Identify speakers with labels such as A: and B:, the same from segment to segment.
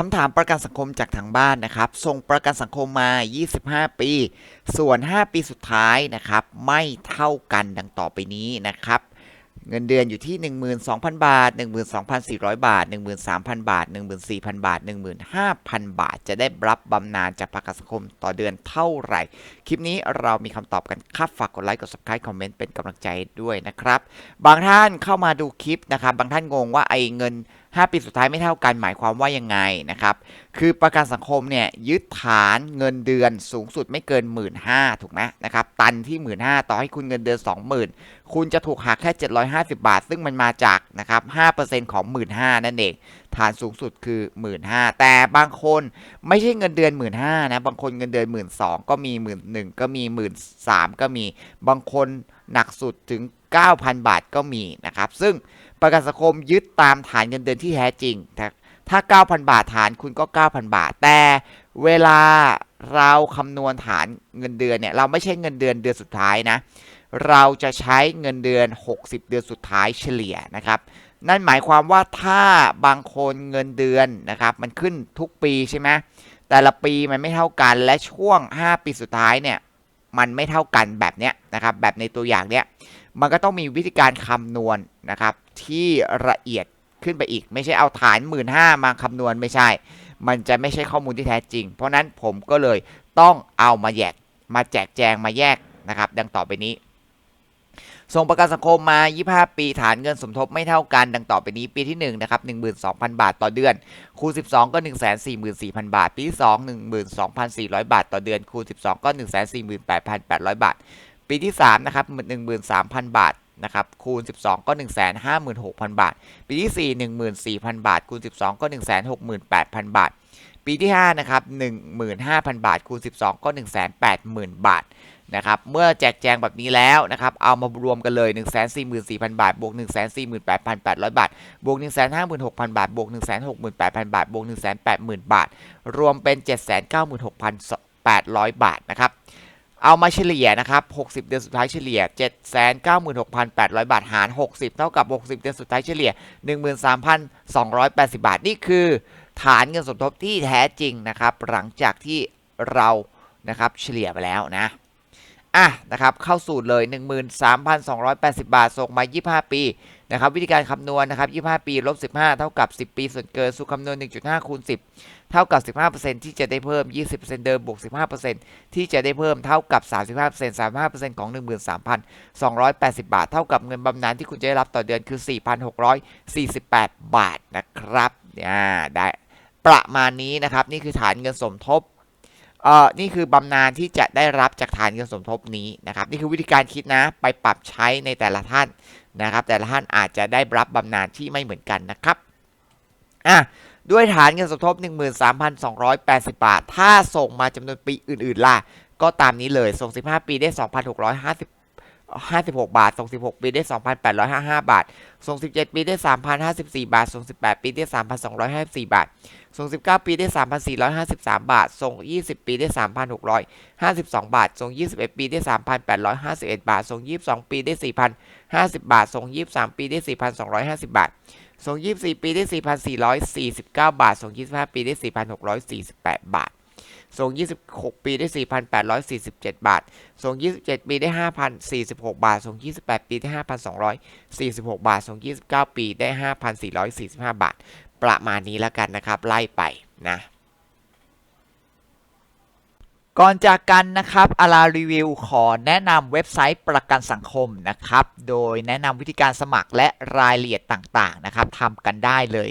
A: คำถามประกันสังคมจากทางบ้านนะครับ ส่งประกันสังคมมา 25 ปี ส่วน 5 ปีสุดท้ายนะครับ ไม่เท่ากันดังต่อไปนี้นะครับ เงินเดือนอยู่ที่ 12,000 บาท 12,400 บาท 13,000 บาท 14,000 บาท 15,000 บาท จะได้รับบำนาญจากประกันสังคมต่อเดือนเท่าไหร่ คลิปนี้เรามีคำตอบกันครับ ฝากกดไลค์ กด subscribe คอมเมนต์เป็นกำลังใจด้วยนะครับ บางท่านเข้ามาดูคลิปนะครับ บางท่านงงว่าไอ้เงิน 5 ปีสุดท้ายไม่เท่ากันหมายความว่ายังไงนะครับ คือประกันสังคมเนี่ยยึดฐานเงินเดือนสูงสุดไม่เกิน 1 5ื่นถูกไหมนะครับ ตันที่ 1 5ื่นต่อให้คุณเงินเดือน 20,000 คุณจะถูกหักแค่ 750 บาท ซึ่งมันมาจากนะครับ 5%ของ 1 5ื่นนั่นเอง ฐานสูงสุดคือ 1 5ื่นแต่บางคนไม่ใช่เงินเดือน 1 5ื่นนะ บางคนเงินเดือน 1 2ื่นก็มี 1 1ื่นก็มี 1 3ื่นก็มี บางคนหนักสุดถึง 9,000 บาทก็มีนะครับ ซึ่ง ประกันสังคมยึดตามฐานเงินเดือนที่แท้จริง ถ้า 9,000 บาทฐานคุณก็ 9,000 บาท แต่เวลาเราคำนวณฐานเงินเดือนเนี่ย เราไม่ใช่เงินเดือนเดือนสุดท้ายนะ เราจะใช้เงินเดือน 60 เดือนสุดท้ายเฉลี่ยนะครับ นั่นหมายความว่าถ้าบางคนเงินเดือนนะครับ มันขึ้นทุกปีใช่ไหมแต่ละปีมันไม่เท่ากันและช่วง 5 ปีสุดท้ายเนี่ย มันไม่เท่ากันแบบเนี้ยนะครับ แบบในตัวอย่างเนี้ย มันก็ต้องมีวิธีการคำนวณนะครับ ที่ละเอียดขึ้นไปอีก ไม่ใช่เอาฐาน1 5ื่นห้ามาคำนวณไม่ใช่ มันจะไม่ใช่ข้อมูลที่แท้จริง เพราะนั้นผมก็เลยต้องเอามาแยกมาแจกแจงมาแยกนะครับ ดังต่อไปนี้ส่งประกันสังคมมา 25 ปี ฐานเงินสมทบไม่เท่ากันดังต่อไปนี้ ปีที่ 1 นะครับ 12,000 บาทต่อเดือน คูณ 12 ก็ 144,000 บาท ปีที่ 2 12,400 บาทต่อเดือน คูณ 12 ก็ 148,800 บาท ปีที่ 3 นะครับ 13,000 บาทนะครับคูณ 12 ก็ 156,000 บาท ปีที่ 4 14,000 บาท คูณ 12 ก็ 168,000 บาท ปีที่ 5 นะครับ 15,000 บาท คูณ 12 ก็ 180,000 บาทนะครับเมื่อแจกแจงแบบนี้แล้วนะครับเอามารวมกันเลย 144,000 บาท บวก 148,800 บาท บวก 156,000 บาท บวก 168,000 บาท บวก 180,000 บาท รวมเป็น 796,800 บาทนะครับ เอามาเฉลี่ยนะครับ 60 เดือนสุดท้ายเฉลี่ย 796,800 บาทหาร 60 เท่ากับ 60 เดือนสุดท้ายเฉลี่ย 13,280 บาท นี่คือ ฐานเงินสมทบที่แท้จริงนะครับ หลังจากที่เรานะครับเฉลี่ยไปแล้วนะ อะนะครับเข้าสูตรเลย 13,280 บาทส่งมา 25 ปีนะครับวิธีการคำนวณนะครับ25 ปีลบ15 เท่ากับ 10 ปีส่วนเกินสูตรคำนวณ 1.5คูณ10 เท่ากับ 15%ที่จะได้เพิ่ม 20%เดิมบวก 15%ที่จะได้เพิ่มเท่ากับ 35% 35%ของ 13,280 บาท เท่ากับเงินบำนาญที่คุณจะได้รับต่อเดือนคือ 4,648 บาทนะครับอ่าได้ประมาณนี้นะครับนี่คือฐานเงินสมทบ เอ่อนี่คือบำนาญที่จะได้รับจากฐานเงินสมทบนี้นะครับ นี่คือวิธีการคิดนะ ไปปรับใช้ในแต่ละท่านนะครับ แต่ละท่านอาจจะได้รับบำนาญที่ไม่เหมือนกันนะครับอะด้วยฐานเงินสมทบ 13,280 บาท ถ้าส่งมาจำนวนปีอื่นๆล่ะ ก็ตามนี้เลย ส่ง 15 ปีได้ 2,658 56 บาทส่ง16 ปีได้ 2,855 บาทส่ง17 ปีได้ 3,054 บาทส่ง18 ปีได้ 3,254 บาทส่ง19 ปีได้ 3,453 บาทส่ง20 ปีได้ 3,652 บาทส่ง21 ปีได้ 3,851 บาทส่ง22 ปีได้ 4,050 บาทส่ง23 ปีได้ 4,250 บาทส่ง24 ปีได้ 4,449 บาทส่ง25 ปีได้ 4,648 บาท ส่ง26 ปีได้ 4,847 บาทส่ง27 ปีได้ 5,046 บาทส่ง28 ปีได้ 5,246 บาทส่ง29 ปีได้ 5,445 บาท ประมาณนี้แล้วกันนะครับ ไล่ไปนะ ก่อนจากกันนะครับอารารีวิวขอแนะนำเว็บไซต์ประกันสังคมนะครับ โดยแนะนำวิธีการสมัครและรายละเอียดต่างๆนะครับทำกันได้เลย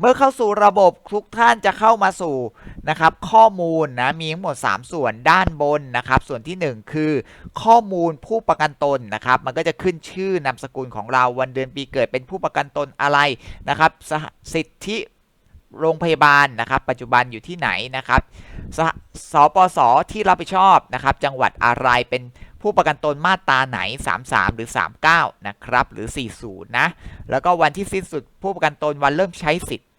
A: เมื่อเข้าสู่ระบบทุกท่านจะเข้ามาสู่นะครับข้อมูลนะมีทั้งหมด 3 ส่วนด้านบนนะครับส่วนที่ 1 คือข้อมูลผู้ประกันตนนะครับมันก็จะขึ้นชื่อนามสกุลของเราวันเดือนปีเกิดเป็นผู้ประกันตนอะไรนะครับส,สิทธิโรงพยาบาลนะครับปัจจุบันอยู่ที่ไหนนะครับสสปสที่รับผิดชอบนะครับจังหวัดอะไรเป็นผู้ประกันตนมาตราไหน 33 หรือ 39 นะครับ หรือ 40 นะ แล้วก็วันที่สิ้นสุดผู้ประกันตนวันเริ่มใช้สิทธิ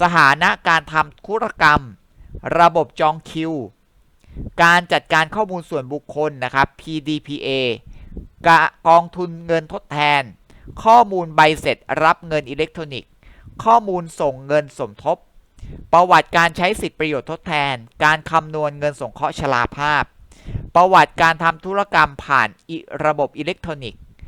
A: สถานะการทำธุรกรรม ระบบจองคิว การจัดการข้อมูลส่วนบุคคลนะครับ PDPA กกองทุนเงินทดแทน ข้อมูลใบเสร็จรับเงินอิเล็กทรอนิกส์ ข้อมูลส่งเงินสมทบ ประวัติการใช้สิทธิประโยชน์ทดแทน การคำนวณเงินสงเคราะห์ชราภาพ ประวัติการทำธุรกรรมผ่านระบบอิเล็กทรอนิกส์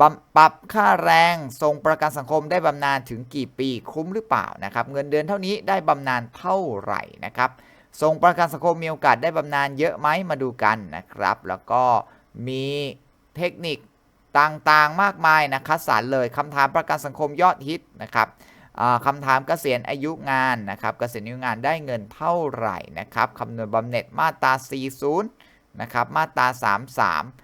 A: บำปรับค่าแรงทรงประกันสังคมได้บำนาญถึงกี่ปีคุ้มหรือเปล่านะครับเงินเดือนเท่านี้ได้บำนาญเท่าไหร่นะครับทรงประกันสังคมมีโอกาสได้บำนาญเยอะไหมมาดูกันนะครับ แล้วก็มีเทคนิคต่างๆมากมายนะคัดสรรเลยคำถามประกันสังคมยอดฮิตนะครับคำถามเกษียณอายุงานนะครับเกษียณอายุงานได้เงินเท่าไหร่นะครับคำนวณบำเหน็จมาตรา 40นะครับมาตรา 33